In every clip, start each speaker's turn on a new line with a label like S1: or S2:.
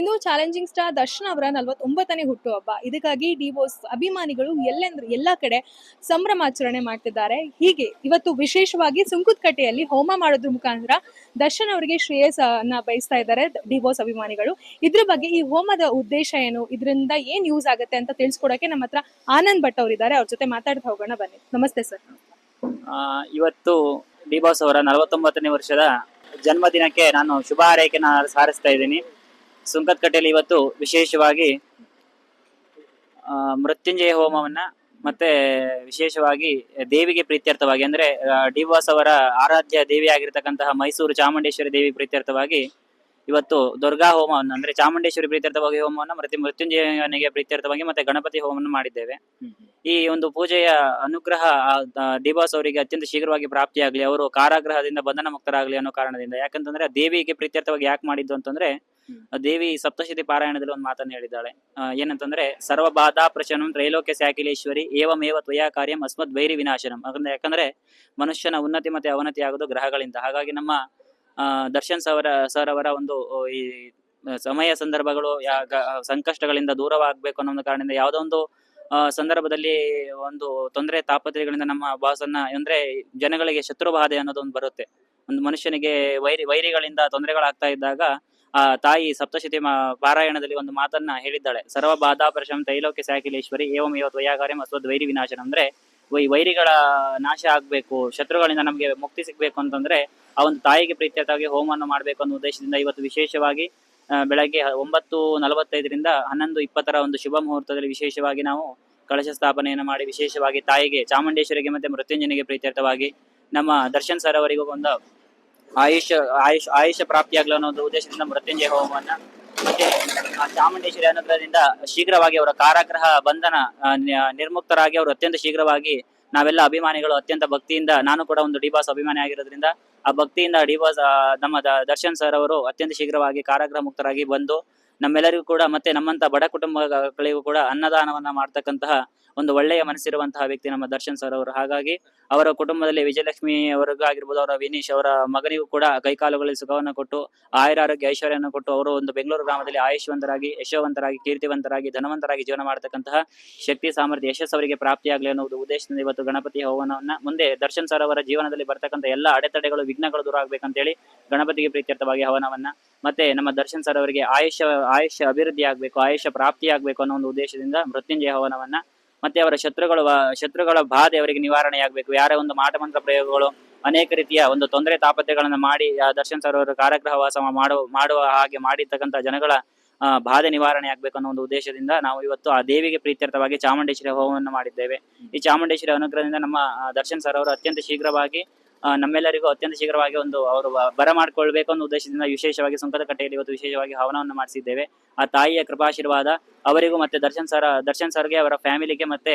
S1: ಇನ್ನು challenging star Darshan ಅವರ ನಲವತ್ತೊಂಬತ್ತನೇ ಹುಟ್ಟುಹಬ್ಬ. ಇದಕ್ಕಾಗಿ ಡಿವೋರ್ಸ್ ಅಭಿಮಾನಿಗಳು ಎಲ್ಲೆಂದ್ರೆ ಎಲ್ಲ ಕಡೆ ಸಂಭ್ರಮಾಚರಣೆ ಮಾಡ್ತಿದ್ದಾರೆ. ಹೀಗೆ ಇವತ್ತು ವಿಶೇಷವಾಗಿ ಸುಂಕುತ್ಕಟ್ಟೆಯಲ್ಲಿ ಹೋಮ ಮಾಡೋದ್ರ ಮುಖಾಂತರ ದರ್ಶನ್ ಅವರಿಗೆ ಶ್ರೇಯಸ್ಸನ್ನ ಬಯಸ್ತಾ ಇದ್ದಾರೆ ಡಿವೋರ್ಸ್ ಅಭಿಮಾನಿಗಳು. ಇದ್ರ ಬಗ್ಗೆ ಈ ಹೋಮದ ಉದ್ದೇಶ ಏನು? ಇದರಿಂದ ಏನ್ ಯೂಸ್ ಆಗುತ್ತೆ ಅಂತ ತಿಳಿಸ್ಕೊಡಕ್ಕೆ ನಮ್ಮ ಹತ್ರ ಆನಂದ್ ಭಟ್ ಅವರಿದ್ದಾರೆ. ಅವ್ರ ಜೊತೆ ಮಾತಾಡ್ತಾ ಹೋಗೋಣ, ಬನ್ನಿ. ನಮಸ್ತೆ ಸರ್.
S2: ಇವತ್ತು ಡಿ ಬಾಸ್ ಅವರ ನಲವತ್ತೊಂಬತ್ತನೇ ವರ್ಷದ ಜನ್ಮದಿನಕ್ಕೆ ನಾನು ಶುಭ ಹಾರೈಕೆನ ಸಾರಿಸ್ತಾ ಇದ್ದೀನಿ. ಸುಂಕದಕಟ್ಟೆಯಲ್ಲಿ ಇವತ್ತು ವಿಶೇಷವಾಗಿ ಮೃತ್ಯುಂಜಯ ಹೋಮವನ್ನ ಮತ್ತೆ ವಿಶೇಷವಾಗಿ ದೇವಿಗೆ ಪ್ರೀತ್ಯರ್ಥವಾಗಿ ಅಂದ್ರೆ ಡಿ ಬಾಸ್ ಅವರ ಆರಾಧ್ಯ ದೇವಿಯಾಗಿರ್ತಕ್ಕಂತಹ ಮೈಸೂರು ಚಾಮುಂಡೇಶ್ವರಿ ದೇವಿ ಪ್ರೀತ್ಯರ್ಥವಾಗಿ ಇವತ್ತು ದುರ್ಗಾ ಹೋಮವನ್ನು ಅಂದ್ರೆ ಚಾಮುಂಡೇಶ್ವರಿ ಪ್ರೀತ್ಯರ್ಥವಾಗಿ ಹೋಮವನ್ನು ಮತ್ತೆ ಮೃತ್ಯುಂಜಯನಿಗೆ ಪ್ರೀತ್ಯರ್ಥವಾಗಿ ಮತ್ತೆ ಗಣಪತಿ ಹೋಮವನ್ನು ಮಾಡಿದ್ದೇವೆ. ಈ ಒಂದು ಪೂಜೆಯ ಅನುಗ್ರಹ ದೇವಾಸ್ ಅವರಿಗೆ ಅತ್ಯಂತ ಶೀಘ್ರವಾಗಿ ಪ್ರಾಪ್ತಿಯಾಗಲಿ, ಅವರು ಕಾರಾಗ್ರಹದಿಂದ ಬಂಧನ ಮುಕ್ತರಾಗಲಿ ಅನ್ನೋ ಕಾರಣದಿಂದ. ಯಾಕಂತಂದ್ರೆ, ದೇವಿಗೆ ಪ್ರೀತ್ಯರ್ಥವಾಗಿ ಯಾಕೆ ಮಾಡಿದ್ದು ಅಂತಂದ್ರೆ ದೇವಿ ಸಪ್ತಶತಿ ಪಾರಾಯಣದಲ್ಲಿ ಒಂದು ಮಾತನ್ನು ಹೇಳಿದ್ದಾಳೆ. ಏನಂತಂದ್ರೆ ಸರ್ವ ಬಾಧಾ ಪ್ರಶನಂ ತ್ರೈಲೋಕ್ಯ ಸ್ಯಾಕಿಲೇಶ್ವರಿ ಏವಮೇವ ತ್ವಯಾ ಕಾರ್ಯಂ ಅಸ್ಮತ್ ವೈರಿ ವಿನಾಶನಂ. ಯಾಕಂದ್ರೆ ಯಾಕಂದ್ರೆ, ಮನುಷ್ಯನ ಉನ್ನತಿ ಮತ್ತೆ ಅವನತಿ ಆಗೋದು ಗ್ರಹಗಳಿಂದ. ಹಾಗಾಗಿ ನಮ್ಮ ದರ್ಶನ್ ಸವರ ಸರ್ ಅವರ ಒಂದು ಈ ಸಮಯ ಸಂದರ್ಭಗಳು ಸಂಕಷ್ಟಗಳಿಂದ ದೂರವಾಗಬೇಕು ಅನ್ನೋ ಒಂದು ಕಾರಣದಿಂದ ಯಾವುದೋ ಒಂದು ಸಂದರ್ಭದಲ್ಲಿ ಒಂದು ತೊಂದರೆ, ತಾಪತ್ರಯಗಳಿಂದ ನಮ್ಮ ಬಾಸನ್ನ, ಅಂದ್ರೆ ಜನಗಳಿಗೆ ಶತ್ರು ಬಾಧೆ ಅನ್ನೋದೊಂದು ಬರುತ್ತೆ. ಒಂದು ಮನುಷ್ಯನಿಗೆ ವೈರಿ, ವೈರಿಗಳಿಂದ ತೊಂದರೆಗಳಾಗ್ತಾ ಇದ್ದಾಗ ಆ, ತಾಯಿ ಸಪ್ತಶತಿ ಪಾರಾಯಣದಲ್ಲಿ ಒಂದು ಮಾತನ್ನ ಹೇಳಿದ್ದಾಳೆ. ಸರ್ವ ಬಾಧಾ ಪರಶಂ ತೈಲೋಕ್ಯ ಸಾಕಿಲೇಶ್ವರಿ ವಯಾಗಾರ್ಯ ಅಸ್ವದ್ ವೈರಿ ವಿನಾಶನ ಅಂದ್ರೆ, ವೈ, ವೈರಿಗಳ ನಾಶ ಆಗ್ಬೇಕು, ಶತ್ರುಗಳಿಂದ ನಮಗೆ ಮುಕ್ತಿ ಸಿಗ್ಬೇಕು ಅಂತಂದ್ರೆ, ಆ ಒಂದು ತಾಯಿಗೆ ಪ್ರೀತ್ಯರ್ಥವಾಗಿ ಹೋಮವನ್ನು ಮಾಡಬೇಕು ಅನ್ನೋ ಉದ್ದೇಶದಿಂದ ಇವತ್ತು ವಿಶೇಷವಾಗಿ ಬೆಳಗ್ಗೆ ಒಂಬತ್ತು ನಲವತ್ತೈದರಿಂದ ಹನ್ನೊಂದು ಇಪ್ಪತ್ತರ ಒಂದು ಶುಭ ಮುಹೂರ್ತದಲ್ಲಿ ವಿಶೇಷವಾಗಿ ನಾವು ಕಳಶ ಸ್ಥಾಪನೆಯನ್ನು ಮಾಡಿ, ವಿಶೇಷವಾಗಿ ತಾಯಿಗೆ, ಚಾಮುಂಡೇಶ್ವರಿಗೆ ಮತ್ತೆ ಮೃತ್ಯುಂಜನಿಗೆ ಪ್ರೀತ್ಯರ್ಥವಾಗಿ ನಮ್ಮ ದರ್ಶನ್ ಸರ್ ಅವರಿಗೂ ಒಂದು ಆಯುಷ್ ಆಯುಷ್, ಆಯುಷ ಪ್ರಾಪ್ತಿಯಾಗಲು ಅನ್ನೋ ಒಂದು ಉದ್ದೇಶದಿಂದ ಮೃತ್ಯುಂಜಯ ಹೋಮವನ್ನ ಮತ್ತೆ, ಆ, ಚಾಮುಂಡೇಶ್ವರಿ ಅನುಗ್ರಹದಿಂದ ಶೀಘ್ರವಾಗಿ ಅವರ ಕಾರಾಗ್ರಹ ಬಂಧನ ನಿರ್ಮುಕ್ತರಾಗಿ ಅವರು ಅತ್ಯಂತ ಶೀಘ್ರವಾಗಿ ನಾವೆಲ್ಲ ಅಭಿಮಾನಿಗಳು ಅತ್ಯಂತ ಭಕ್ತಿಯಿಂದ, ನಾನು ಕೂಡ ಒಂದು ಡಿಬಾಸ್ ಅಭಿಮಾನಿ ಆಗಿರೋದ್ರಿಂದ ಆ ಭಕ್ತಿಯಿಂದ ಡಿಬಾಸ್ ನಮ್ಮ ದರ್ಶನ್ ಸರ್ ಅವರು ಅತ್ಯಂತ ಶೀಘ್ರವಾಗಿ ಕಾರಾಗ್ರಹ ಮುಕ್ತರಾಗಿ ಬಂದು ನಮ್ಮೆಲ್ಲರಿಗೂ ಕೂಡ ಮತ್ತೆ ನಮ್ಮಂತ ಬಡ ಕುಟುಂಬಗಳಿಗೂ ಕೂಡ ಅನ್ನದಾನವನ್ನ ಮಾಡ್ತಕ್ಕಂತಹ ಒಂದು ಒಳ್ಳೆಯ ಮನಸ್ಸಿರುವಂತಹ ವ್ಯಕ್ತಿ ನಮ್ಮ ದರ್ಶನ್ ಸರ್ ಅವರು. ಹಾಗಾಗಿ ಅವರ ಕುಟುಂಬದಲ್ಲಿ ವಿಜಯಲಕ್ಷ್ಮಿ ಅವರಿಗೂ ಆಗಿರ್ಬೋದು, ಅವರ ವಿನೀಶ್ ಅವರ ಮಗನಿಗೂ ಕೂಡ ಕೈಕಾಲುಗಳಲ್ಲಿ ಸುಖವನ್ನು ಕೊಟ್ಟು, ಆಯುರಾರೋಗ್ಯ ಐಶ್ವರ್ಯವನ್ನು ಕೊಟ್ಟು ಅವರು ಒಂದು ಬೆಂಗಳೂರು ಗ್ರಾಮದಲ್ಲಿ ಆಯುಷ್ವಂತರಾಗಿ ಯಶವಂತರಾಗಿ, ಕೀರ್ತಿವಂತರಾಗಿ, ಧನವಂತರಾಗಿ ಜೀವನ ಮಾಡತಕ್ಕಂತಹ ಶಕ್ತಿ, ಸಾಮರ್ಥ್ಯ ಯಶಸ್ಸವರಿಗೆ ಪ್ರಾಪ್ತಿಯಾಗಲಿ ಅನ್ನೋ ಉದ್ದೇಶದಿಂದ ಇವತ್ತು ಗಣಪತಿ ಹವನವನ್ನ ಮುಂದೆ ದರ್ಶನ್ ಸರ್ ಅವರ ಜೀವನದಲ್ಲಿ ಬರ್ತಕ್ಕಂಥ ಎಲ್ಲ ಅಡೆತಡೆಗಳು, ವಿಘ್ನಗಳು ದೂರ ಆಗ್ಬೇಕಂತೇಳಿ ಗಣಪತಿಗೆ ಪ್ರೀತ್ಯರ್ಥವಾಗಿ ಹವನವನ್ನ ಮತ್ತೆ ನಮ್ಮ ದರ್ಶನ್ ಸರ್ ಅವರಿಗೆ ಆಯುಷ್ಯ ಆಯುಷ್ಯ ಅಭಿವೃದ್ಧಿ ಆಗಬೇಕು, ಆಯುಷ್ಯ ಪ್ರಾಪ್ತಿ ಆಗಬೇಕು ಅನ್ನೋ ಒಂದು ಉದ್ದೇಶದಿಂದ ಮೃತ್ಯುಂಜಯ ಹವನವನ್ನ ಮತ್ತೆ ಅವರ ಶತ್ರುಗಳು ಶತ್ರುಗಳ ಬಾಧೆ ಅವರಿಗೆ ನಿವಾರಣೆ ಆಗ್ಬೇಕು. ಯಾರೇ ಒಂದು ಮಾಟಮಂತ್ರ ಪ್ರಯೋಗಗಳು, ಅನೇಕ ರೀತಿಯ ಒಂದು ತೊಂದರೆ ತಾಪತ್ಯಗಳನ್ನು ಮಾಡಿ ದರ್ಶನ್ ಸರ್ ಅವರು ವಾಸ ಮಾಡುವ ಮಾಡುವ ಹಾಗೆ ಮಾಡಿರ್ತಕ್ಕಂಥ ಜನಗಳ ಬಾಧೆ ನಿವಾರಣೆ ಆಗ್ಬೇಕು ಅನ್ನೋ ಒಂದು ಉದ್ದೇಶದಿಂದ ನಾವು ಇವತ್ತು ಆ ದೇವಿಗೆ ಪ್ರೀತ್ಯರ್ಥವಾಗಿ ಚಾಮುಂಡೇಶ್ವರಿ ಹೋಮವನ್ನು ಮಾಡಿದ್ದೇವೆ. ಈ ಚಾಮುಂಡೇಶ್ವರಿ ಅನುಗ್ರಹದಿಂದ ನಮ್ಮ ದರ್ಶನ್ ಸರ್ ಅತ್ಯಂತ ಶೀಘ್ರವಾಗಿ ನಮ್ಮೆಲ್ಲರಿಗೂ ಅತ್ಯಂತ ಶೀಘ್ರವಾಗಿ ಒಂದು ಅವರು ಬರ ಮಾಡ್ಕೊಳ್ಬೇಕು ಅನ್ನೋ ಉದ್ದೇಶದಿಂದ ವಿಶೇಷವಾಗಿ ಸುಂಕದ ಕಟ್ಟೆಯಲ್ಲಿ ಇವತ್ತು ವಿಶೇಷವಾಗಿ ಹವನವನ್ನು ಮಾಡಿಸಿದ್ದೇವೆ. ಆ ತಾಯಿಯ ಕೃಪಾಶೀರ್ವಾದ ಅವರಿಗೂ ಮತ್ತೆ ದರ್ಶನ್ ಸರ್ ದರ್ಶನ್ ಸರ್ಗೆ ಅವರ ಫ್ಯಾಮಿಲಿಗೆ ಮತ್ತೆ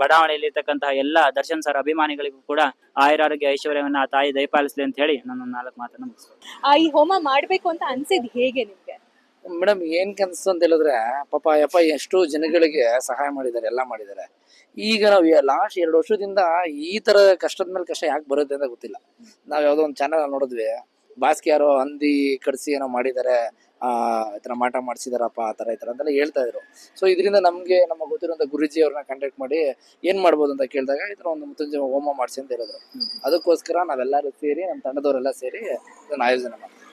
S2: ಬಡಾವಣೆಯಲ್ಲಿರ್ತಕ್ಕಂತಹ ಎಲ್ಲ ದರ್ಶನ್ ಸರ್ ಅಭಿಮಾನಿಗಳಿಗೂ ಕೂಡ ಆಯುರಾರೋಗ್ಯ ಐಶ್ವರ್ಯವನ್ನ ಆ ತಾಯಿ ದಯಪಾಲಿಸಲಿ ಅಂತ ಹೇಳಿ ನಾನು ನಾಲ್ಕು ಮಾತನ್ನು ಮುಗಿಸ್ತೇನೆ.
S1: ಆ ಈ ಹೋಮ ಮಾಡ್ಬೇಕು ಅಂತ ಅನ್ಸಿದ್ ಹೇಗೆ ನಿಮ್ಗೆ?
S3: ಮೇಡಮ್ ಏನ್ ಕನ್ಸು ಅಂತ ಹೇಳಿದ್ರೆ ಪಾಪ ಯಪ್ಪ ಎಷ್ಟು ಜನಗಳಿಗೆ ಸಹಾಯ ಮಾಡಿದ್ದಾರೆ ಎಲ್ಲ ಮಾಡಿದ್ದಾರೆ. ಈಗ ನಾವು ಲಾಸ್ಟ್ ಎರಡು ವರ್ಷದಿಂದ ಈ ತರ ಕಷ್ಟದ ಮೇಲೆ ಕಷ್ಟ ಯಾಕೆ ಬರುತ್ತೆ ಅಂತ ಗೊತ್ತಿಲ್ಲ. ನಾವ್ ಯಾವ್ದೋ ಒಂದು ಚಾನಲ್ ನೋಡಿದ್ವಿ. ಬಾಸ್ಕಿ ಯಾರೋ ಹಂದಿ ಕಡಿಸಿ ಏನೋ ಮಾಡಿದ್ದಾರೆ ಆ ತರ ಮಾಟ ಮಾಡಿಸಿದಾರಪ್ಪ, ಆ ತರ ಈ ತರ ಅಂತೆಲ್ಲ ಹೇಳ್ತಾ ಇದ್ರು. ಸೊ ಇದರಿಂದ ನಮ್ಗೆ ನಮ್ಮ ಗೊತ್ತಿರುವಂತ ಗುರುಜಿ ಅವ್ರನ್ನ ಕಾಂಟ್ಯಾಕ್ಟ್ ಮಾಡಿ ಏನ್ ಮಾಡ್ಬೋದು ಅಂತ ಕೇಳಿದಾಗ ಈ ತರ ಒಂದು ಮುತ್ತಂಜೆ ಹೋಮ ಮಾಡಿಸಿ ಅಂತ ಹೇಳಿದ್ರು. ಅದಕ್ಕೋಸ್ಕರ ನಾವೆಲ್ಲರೂ ಸೇರಿ ನಮ್ಮ ತಂಡದವರೆಲ್ಲ ಸೇರಿ ಇದನ್ನ ಆಯೋಜನೆ ಮಾಡ್ತೀವಿ.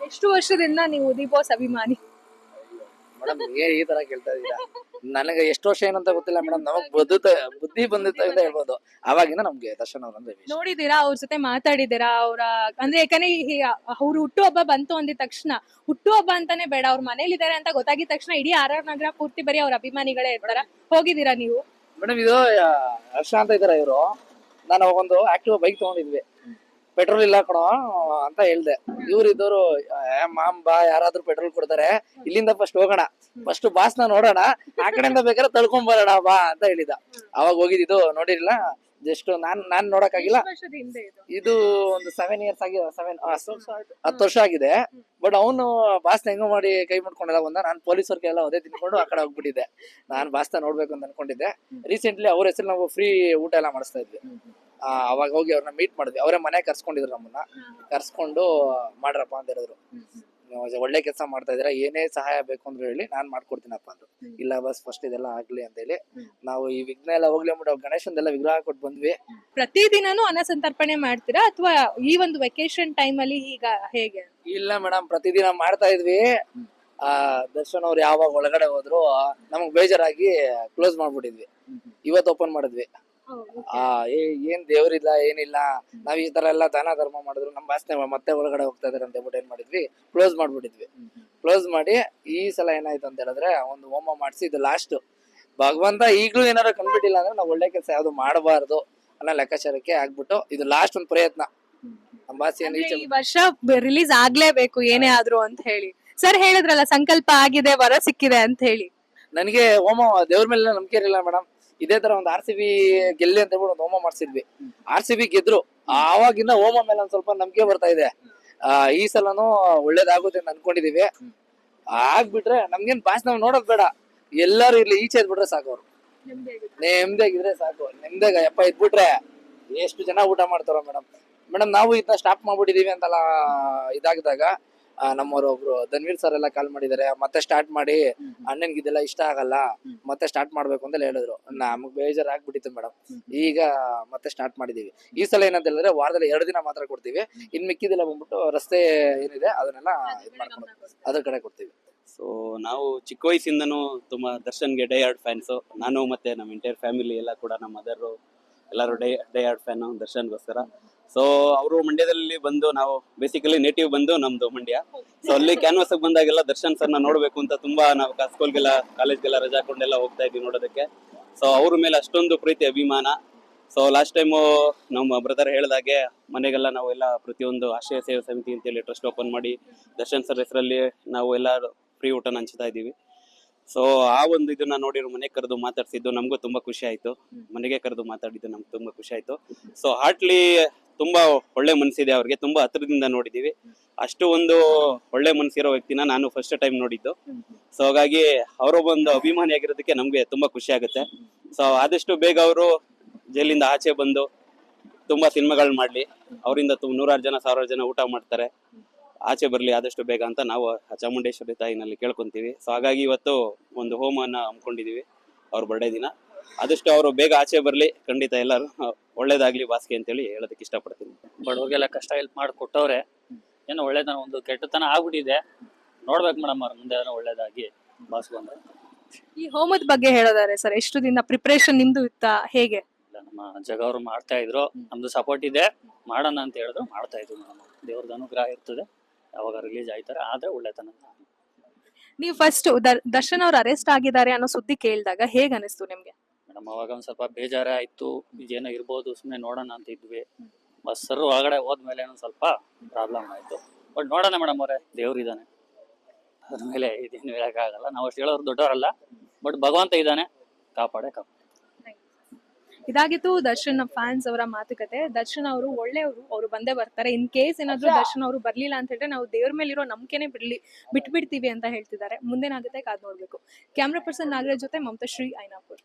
S1: ಎಷ್ಟು ವರ್ಷದಿಂದ ನೀವು ದೀಪೋಸ್ ಅಭಿಮಾನಿ?
S3: ಮೇಡಮ್ ಏನ್ ಈ ತರ ಕೇಳ್ತಾ ಇದ್ದೀರಾ? ನನಗೆ ಎಷ್ಟು ವರ್ಷ ಏನಂತ ಗೊತ್ತಿಲ್ಲ ಮೇಡಮ್ ನಮಗ್ ಬದುತ ಬುದ್ಧಿ ಬಂದಿತ್ತು ಅಂತ ಹೇಳ್ಬೋದು. ಅವಾಗಿಂದ ನಮ್ಗೆ ದರ್ಶನ್ ಅವ್ರಂದ್ರೆ ಇಷ್ಟ.
S1: ನೋಡಿದೀರಾ ಅವ್ರ ಜೊತೆ ಮಾತಾಡಿದೀರಾ ಅವ್ರ ಅಂದ್ರೆ ಯಾಕಂದ್ರೆ ಅವ್ರ ಹುಟ್ಟುಹಬ್ಬ ಬಂತು ಅಂದಿದ ತಕ್ಷಣ ಹುಟ್ಟುಹಬ್ಬ ಅಂತಾನೆ ಬೇಡ ಅವ್ರ ಮನೇಲಿದ್ದಾರೆ ಅಂತ ಗೊತ್ತಾಗಿದ ತಕ್ಷಣ ಇಡೀ ಆರ್ ಆರ್ ನಗರ ಪೂರ್ತಿ ಬರೀ ಅವ್ರ ಅಭಿಮಾನಿಗಳೇ ಇರ್ತಾರ. ಹೋಗಿದ್ದೀರಾ ನೀವು?
S3: ಮೇಡಮ್ ಇದು ಆ, ಹರ್ಷ ಅಂತ ಇದಾರ ಇವರು. ನಾನು ಒಂದು ಆಕ್ಟಿವ್ ಬೈಕ್ ತಗೊಂಡಿದ್ವಿ. ಪೆಟ್ರೋಲ್ ಇಲ್ಲ ಕಣೋ ಅಂತ ಹೇಳ್ದೆ. ಇವ್ರು ಇದ್ದವರು ಮಾಮ್ ಬಾ ಯಾರಾದ್ರೂ ಪೆಟ್ರೋಲ್ ಕೊಡ್ತಾರೆ ಇಲ್ಲಿಂದ ಫಸ್ಟ್ ಹೋಗೋಣ. ಫಸ್ಟ್ ಬಾಸ್ನ ನೋಡೋಣ ಆ ಕಡೆಯಿಂದ ಬೇಕಾದ್ರೆ ತಳ್ಕೊಂಡ್ ಬರೋಣ ಬಾ ಅಂತ ಹೇಳಿದ ಅವಾಗ ಹೋಗಿದ್ದು ನೋಡಿರ್ಲಿಲ್ಲ. ಜಸ್ಟ್ ನಾನ್ ನಾನ್ ನೋಡಕ್ಕಾಗಿಲ್ಲ.
S1: ಇದು?
S3: ಒಂದು ಸೆವೆನ್ ಇಯರ್ಸ್ ಆಗಿ ಸೆವೆನ್ ಹತ್ತು ವರ್ಷ ಆಗಿದೆ. ಬಟ್ ಅವನು ಬಾಸ್ನ ಹೆಂಗೋ ಮಾಡಿ ಕೈ ಮುಟ್ಕೊಂಡೆಲ್ಲ ಬಂದ. ನಾನು ಪೊಲೀಸ್ ಎಲ್ಲ ಅದೇ ತಿನ್ಕೊಂಡು ಆ ಕಡೆ ಹೋಗ್ಬಿಟ್ಟಿದ್ದೆ. ನಾನು ಬಾಸ್ನ ನೋಡ್ಬೇಕು ಅಂತ ಅನ್ಕೊಂಡಿದ್ದೆ. ರೀಸೆಂಟ್ಲಿ ಅವ್ರ ಹೆಸರು ನಾವು ಫ್ರೀ ಊಟ ಎಲ್ಲ ಮಾಡಿಸ್ತಾ ಇದ್ವಿ. ಅವಾಗ ಹೋಗಿ ಅವ್ರನ್ನ ಮೀಟ್ ಮಾಡಿದ್ವಿ. ಅವರೇ ಮನೆ ಕರ್ಸ್ಕೊಂಡಿದ್ರು ನಮ್ಮನ್ನ. ಕರ್ಸ್ಕೊಂಡು ಮಾಡ್ರಪ್ಪ ಅಂತ ಹೇಳಿದ್ರು. ನೀವು ಒಳ್ಳೆ ಕೆಲಸ ಮಾಡ್ತಾ ಇದೀರಾ ಏನೇ ಸಹಾಯ ಬೇಕು ಅಂದ್ರೆ ಹೇಳಿ ನಾನ್ ಮಾಡ್ಕೊಡ್ತೀನಪ್ಪ ಅಂದ್ರು. ಇಲ್ಲ ಬಸ್ ಫಸ್ಟ್ ಇದೆಲ್ಲ ಆಗ್ಲಿ ಅಂತ ಹೇಳಿ. ನಾವು ಈ ವಿಘ್ನ ಎಲ್ಲ ಹೋಗ್ಲಿ ಅಂದ್ಬಿಟ್ಟು ಗಣೇಶಂದೆಲ್ಲ ವಿಗ್ರಹ ಕೊಟ್ಟು ಬಂದ್ವಿ.
S1: ಪ್ರತಿದಿನನೂ ಅನ್ನ ಸಂತರ್ಪಣೆ ಮಾಡ್ತೀರಾ? ಅಥವಾ ಈ ಒಂದು ವೆಕೇಶನ್ ಟೈಮ್ ಅಲ್ಲಿ ಈಗ ಹೇಗೆ?
S3: ಇಲ್ಲ ಮೇಡಮ್ ಪ್ರತಿದಿನ ಮಾಡ್ತಾ ಇದ್ವಿ. ಆ ದರ್ಶನ್ ಅವ್ರು ಯಾವಾಗ ಒಳಗಡೆ ಹೋದ್ರು ನಮಗ್ ಬೇಜಾರಾಗಿ ಕ್ಲೋಸ್ ಮಾಡ್ಬಿಟ್ಟಿದ್ವಿ. ಇವತ್ತು ಓಪನ್ ಮಾಡಿದ್ವಿ. ಆ ಏ- ಏನ್ ದೇವ್ರಿಲ್ಲ ಏನಿಲ್ಲ. ನಾವ್ ಈ ತರ ಎಲ್ಲ ದಾನ ಧರ್ಮ ಮಾಡಿದ್ರು ನಮ್ ವಾಸನೆ ಮತ್ತೆ ಒಳಗಡೆ ಹೋಗ್ತಾ ಇದಾರೆ ಅಂತ ಹೇಳ್ಬಿಟ್ಟು ಏನ್ ಮಾಡಿದ್ವಿ? ಕ್ಲೋಸ್ ಮಾಡ್ಬಿಟ್ಟಿದ್ವಿ. ಕ್ಲೋಸ್ ಮಾಡಿ ಈ ಸಲ ಏನಾಯ್ತು ಅಂತ ಹೇಳಿದ್ರೆ ಒಂದು ಹೋಮ ಮಾಡಿಸಿ ಇದು ಲಾಸ್ಟ್ ಭಗವಂತ ಈಗ್ಲೂ ಏನಾದ್ರು ಕಂಡ್ಬಿಟ್ಟಿಲ್ಲ ಅಂದ್ರೆ ನಾವು ಒಳ್ಳೆ ಕೆಲಸ ಯಾವ್ದು ಮಾಡಬಾರ್ದು ಅನ್ನೋ ಲೆಕ್ಕಾಚಾರಕ್ಕೆ ಆಗ್ಬಿಟ್ಟು ಇದು ಲಾಸ್ಟ್ ಒಂದ್ ಪ್ರಯತ್ನ. ನಮ್ಮ ಬಾಸ್ ಏನ್
S1: ಅಂದ್ರೆ
S3: ಈಚೆ
S1: ಈ ವರ್ಷ ರಿಲೀಸ್ ಆಗ್ಲೇಬೇಕು ಏನೇ ಆದ್ರೂ ಅಂತ ಹೇಳಿ. ಸರ್ ಹೇಳಿದ್ರಲ್ಲ ಸಂಕಲ್ಪ ಆಗಿದೆ ವರ ಸಿಕ್ಕಿದೆ ಅಂತ ಹೇಳಿ.
S3: ನನಗೆ ಹೋಮ ದೇವ್ರ ಮೇಲೆ ನಂಬಿಕೆ ಇರಲಿಲ್ಲ ಮೇಡಮ್ ಇದೇ ತರ ಒಂದು ಆರ್ ಸಿ ಬಿ ಗೆಲ್ಲಿ ಅಂತ ಹೇಳ್ಬಿಟ್ಟು ಒಂದು ಹೋಮ ಮಾಡ್ಸಿದ್ವಿ. ಆರ್ ಸಿ ಬಿ ಗೆದ್ರು. ಆವಾಗಿನ ಹೋಮ ಮೇಲೆ ಒಂದ್ ಸ್ವಲ್ಪ ನಂಬಿಕೆ ಬರ್ತಾ ಇದೆ. ಆ, ಈ ಸಲನು ಒಳ್ಳೇದಾಗುತ್ತೆ ಅಂತ ಅನ್ಕೊಂಡಿದೀವಿ. ಆಗ್ಬಿಟ್ರೆ ನಮ್ಗೇನ್ ಬಾಸ್ ನಾವ್ ನೋಡೋದ್ ಬೇಡ. ಎಲ್ಲಾರು ಇಲ್ಲಿ ಈಚೆ ಇದ್ಬಿಟ್ರೆ ಸಾಕು ಅವ್ರು. ನೆಮ್ಮದಿಯಾಗಿದ್ರೆ ಸಾಕು. ನೆಮ್ಮದಿಯಾಗ ಅಪ್ಪ ಇದ್ಬಿಟ್ರೆ ಎಷ್ಟು ಜನ ಊಟ ಮಾಡ್ತಾರೋ ಮೇಡಮ್. ಮೇಡಮ್ ನಾವು ಇದನ್ನ ಸ್ಟಾಪ್ ಮಾಡ್ಬಿಟ್ಟಿದೀವಿ ಅಂತೆಲ್ಲ ಇದಾಗದಾಗ ನಮ್ಮವ್ರು ಒಬ್ರು ಧನ್ವೀರ್ ಸರ್ ಎಲ್ಲ ಕಾಲ್ ಮಾಡಿದಾರೆ ಮತ್ತೆ ಸ್ಟಾರ್ಟ್ ಮಾಡಿ ಅಣ್ಣನ್ಗೆ ಇದೆಲ್ಲ ಇಷ್ಟ ಆಗಲ್ಲ ಮತ್ತೆ ಸ್ಟಾರ್ಟ್ ಮಾಡ್ಬೇಕು ಅಂತ ಹೇಳಿದ್ರು. ನಮಗ್ ಬೇಜಾರ್ ಆಗ್ಬಿಟ್ಟಿತ್ತು ಮೇಡಮ್ ಈಗ ಮತ್ತೆ ಸ್ಟಾರ್ಟ್ ಮಾಡಿದೀವಿ. ಈ ಸಲ ಏನಂತ ಹೇಳಿದ್ರೆ ವಾರದಲ್ಲಿ ಎರಡು ದಿನ ಮಾತ್ರ ಕೊಡ್ತೀವಿ. ಇನ್ ಮಿಕ್ಕಿದೆಲ್ಲ ಬಂದ್ಬಿಟ್ಟು ರಸ್ತೆ ಏನಿದೆ ಅದನ್ನೆಲ್ಲ ಇದ್ ಮಾಡ್ಕೊಂಡು ಅದ್ರ ಕಡೆ ಕೊಡ್ತೀವಿ.
S4: ಸೊ ನಾವು ಚಿಕ್ಕ ವಯಸ್ಸಿಂದನು ತುಂಬಾ ದರ್ಶನ್ಗೆ ಡೈ ಹಾರ್ಡ್ ಫ್ಯಾನ್ಸು ನಾನು ಮತ್ತೆ ನಮ್ಮ ಇಂಟೈರ್ ಫ್ಯಾಮಿಲಿ ಎಲ್ಲ ಕೂಡ ನಮ್ಮ ಮದರು ಎಲ್ಲರೂ ಡೈ ಡೈ ಹಾರ್ಡ್ ಫ್ಯಾನು ದರ್ಶನ್ಗೋಸ್ಕರ ಸೊ ಅವರು ಮಂಡ್ಯದಲ್ಲಿ ಬಂದು ನಾವು ಬೇಸಿಕಲಿ ನೇಟಿವ್ ಬಂದು ನಮ್ದು ಮಂಡ್ಯ. ಸೊ ಅಲ್ಲಿ ಕ್ಯಾನ್ವಾಸ್ ಬಂದಾಗೆಲ್ಲ ದರ್ಶನ್ ಸರ್ನ ನೋಡ್ಬೇಕು ಅಂತ ತುಂಬಾ ನಾವು ಸ್ಕೂಲ್ಗೆಲ್ಲ ಕಾಲೇಜ್ಗೆಲ್ಲ ರಜಾ ಹಾಕೊಂಡೆಲ್ಲ ಹೋಗ್ತಾ ಇದ್ವಿ ನೋಡೋದಕ್ಕೆ. ಸೊ ಅವ್ರ ಮೇಲೆ ಅಷ್ಟೊಂದು ಪ್ರೀತಿ, ಅಭಿಮಾನ. ಸೊ ಲಾಸ್ಟ್ ಟೈಮು ನಮ್ಮ ಬ್ರದರ್ ಹೇಳಿದಾಗೆ ಮನೆಗೆಲ್ಲ ನಾವೆಲ್ಲ ಪ್ರತಿಯೊಂದು ಆಶ್ರಯ ಸೇವಾ ಸಮಿತಿ ಅಂತೇಳಿ ಟ್ರಸ್ಟ್ ಓಪನ್ ಮಾಡಿ ದರ್ಶನ್ ಸರ್ ಹೆಸರಲ್ಲಿ ನಾವು ಎಲ್ಲ ಫ್ರೀ ಊಟನ ಹಂಚ್ತಾ ಇದ್ದೀವಿ. ಸೊ ಆ ಒಂದು ಇದನ್ನ ನೋಡಿರೋ ಮನೆ ಕರೆದು ಮಾತಾಡ್ಸಿದ್ದು ನಮಗೂ ತುಂಬಾ ಖುಷಿ ಆಯ್ತು. ಮನೆಗೆ ಕರೆದು ಮಾತಾಡಿದ್ದು ನಮ್ಗೆ ತುಂಬಾ ಖುಷಿ ಆಯ್ತು. ಸೊ ಹಾರ್ಟ್ಲಿ ತುಂಬಾ ಒಳ್ಳೆ ಮನಸ್ಸಿದೆ ಅವ್ರಿಗೆ. ತುಂಬಾ ಹತ್ರದಿಂದ ನೋಡಿದೀವಿ. ಅಷ್ಟು ಒಂದು ಒಳ್ಳೆ ಮನಸ್ಸಿರೋ ವ್ಯಕ್ತಿನ ನಾನು ಫಸ್ಟ್ ಟೈಮ್ ನೋಡಿದ್ದು. ಸೊ ಹಾಗಾಗಿ ಅವರ ಒಂದು ಅಭಿಮಾನಿ ಆಗಿರೋದಕ್ಕೆ ನಮ್ಗೆ ತುಂಬಾ ಖುಷಿ ಆಗುತ್ತೆ. ಸೊ ಆದಷ್ಟು ಬೇಗ ಅವರು ಜೈಲಿಂದ ಆಚೆ ಬಂದು ತುಂಬಾ ಸಿನಿಮಾಗಳು ಮಾಡ್ಲಿ. ಅವರಿಂದ ನೂರಾರು ಜನ, ಸಾವಿರಾರು ಜನ ಊಟ ಮಾಡ್ತಾರೆ. ಆಚೆ ಬರಲಿ ಆದಷ್ಟು ಬೇಗ ಅಂತ ನಾವು ಆ ಚಾಮುಂಡೇಶ್ವರಿ ತಾಯಿನಲ್ಲಿ ಕೇಳ್ಕೊಂತೀವಿ. ಸೊ ಹಾಗಾಗಿ ಇವತ್ತು ಒಂದು ಹೋಮನ ಹಮ್ಮಿಕೊಂಡಿದ್ದೀವಿ ಅವ್ರ ಬರ್ಡೇ ದಿನ. ಆದಷ್ಟು ಅವರು ಬೇಗ ಆಚೆ ಬರಲಿ ಖಂಡಿತ ಎಲ್ಲರೂ ಒಳ್ಳೇದಾಗ್ಲಿ ಬಾಸ್ಗೆ ಅಂತೇಳಿ ಹೇಳೋದಕ್ಕೆ ಇಷ್ಟಪಡ್ತೀನಿ.
S5: ಬಡವ್ರಿಗೆಲ್ಲ ಕಷ್ಟ ಹೆಲ್ಪ್ ಮಾಡಿಕೊಟ್ಟವ್ರೆ ಏನೋ ಒಳ್ಳೇದನ ಒಂದು ಕೆಟ್ಟತನ ಆಗ್ಬಿಟ್ಟಿದೆ. ನೋಡ್ಬೇಕು ಮೇಡಮ್ ಅವ್ರ ಮುಂದೆ ಏನೋ ಒಳ್ಳೇದಾಗಿ ಬಾಸ್ ಅಂದ್ರೆ
S1: ಈ ಹೋಮದ ಬಗ್ಗೆ ಹೇಳೋದಾರೆ ಸರ್ ಎಷ್ಟು ದಿನ ಪ್ರಿಪರೇಷನ್ ನಿಮ್ದು ಇತ್ತ ಹೇಗೆ?
S5: ಇಲ್ಲ ನಮ್ಮ ಜಗ ಅವ್ರು ಮಾಡ್ತಾ ಇದ್ರು. ನಮ್ದು ಸಪೋರ್ಟ್ ಇದೆ. ಮಾಡೋಣ ಅಂತ ಹೇಳಿದ್ರು ಮಾಡ್ತಾ ಇದ್ರು ಮೇಡಮ್ ದೇವ್ರದ್ದು ಅನುಗ್ರಹ ಇರ್ತದೆ. ಯಾವಾಗ ರಿಲೀಸ್ ಆಯ್ತಾರೆ ಆದ್ರೆ ಒಳ್ಳೆತನ
S1: ನೀವು ಫಸ್ಟ್ ದರ್ಶನ್ ಅವ್ರು ಅರೆಸ್ಟ್ ಆಗಿದ್ದಾರೆ ಅನ್ನೋ ಸುದ್ದಿ ಕೇಳಿದಾಗ ಹೇಗ್ ಅನಿಸ್ತು ನಿಮ್ಗೆ?
S5: ಮೇಡಮ್ ಅವಾಗ ಒಂದ್ ಸ್ವಲ್ಪ ಬೇಜಾರೇ ಆಯ್ತು ಇದೇನೋ ಇರ್ಬೋದು ಸುಮ್ಮನೆ ನೋಡೋಣ ಅಂತ ಇದ್ವಿ. ಬಸ್ಸರು ಒಳಗಡೆ ಹೋದ್ಮೇಲೆ ಏನೋ ಸ್ವಲ್ಪ ಪ್ರಾಬ್ಲಮ್ ಆಯ್ತು. ಬಟ್ ನೋಡೋಣ ಮೇಡಮ್ ಅವರೇ ದೇವ್ರಿದ್ದಾನೆ ಅದ್ಮೇಲೆ ಇದೇನು ಹೇಳೋಕ್ಕಾಗಲ್ಲ. ನಾವು ಅಷ್ಟು ಹೇಳೋರು ದೊಡ್ಡವರಲ್ಲ ಬಟ್ ಭಗವಂತ ಇದ್ದಾನೆ ಕಾಪಾಡೆ ಕಾಪಾಡ
S1: ಇದಾಗಿತ್ತು ದರ್ಶನ್ ಫ್ಯಾನ್ಸ್ ಅವರ ಮಾತುಕತೆ. ದರ್ಶನ್ ಅವರು ಒಳ್ಳೆಯವರು ಅವರು ಬಂದೇ ಬರ್ತಾರೆ. ಇನ್ ಕೇಸ್ ಏನಾದ್ರು ದರ್ಶನ್ ಅವರು ಬರ್ಲಿಲ್ಲ ಅಂತ ಹೇಳಿದ್ರೆ ನಾವು ದೇವ್ರ ಮೇಲಿರೋ ನಂಬಿಕೆನೆ ಬಿಡ್ಲಿ ಬಿಟ್ಬಿಡ್ತೀವಿ ಅಂತ ಹೇಳ್ತಿದ್ದಾರೆ. ಮುಂದೇನಾಗುತ್ತೆ ಕಾದ್ ನೋಡ್ಬೇಕು. ಕ್ಯಾಮ್ರಾ ಪರ್ಸನ್ ನಾಗರಾಜ್ ಜೊತೆ ಮಮತಾ ಶ್ರೀ ಐನಾಪುರ್.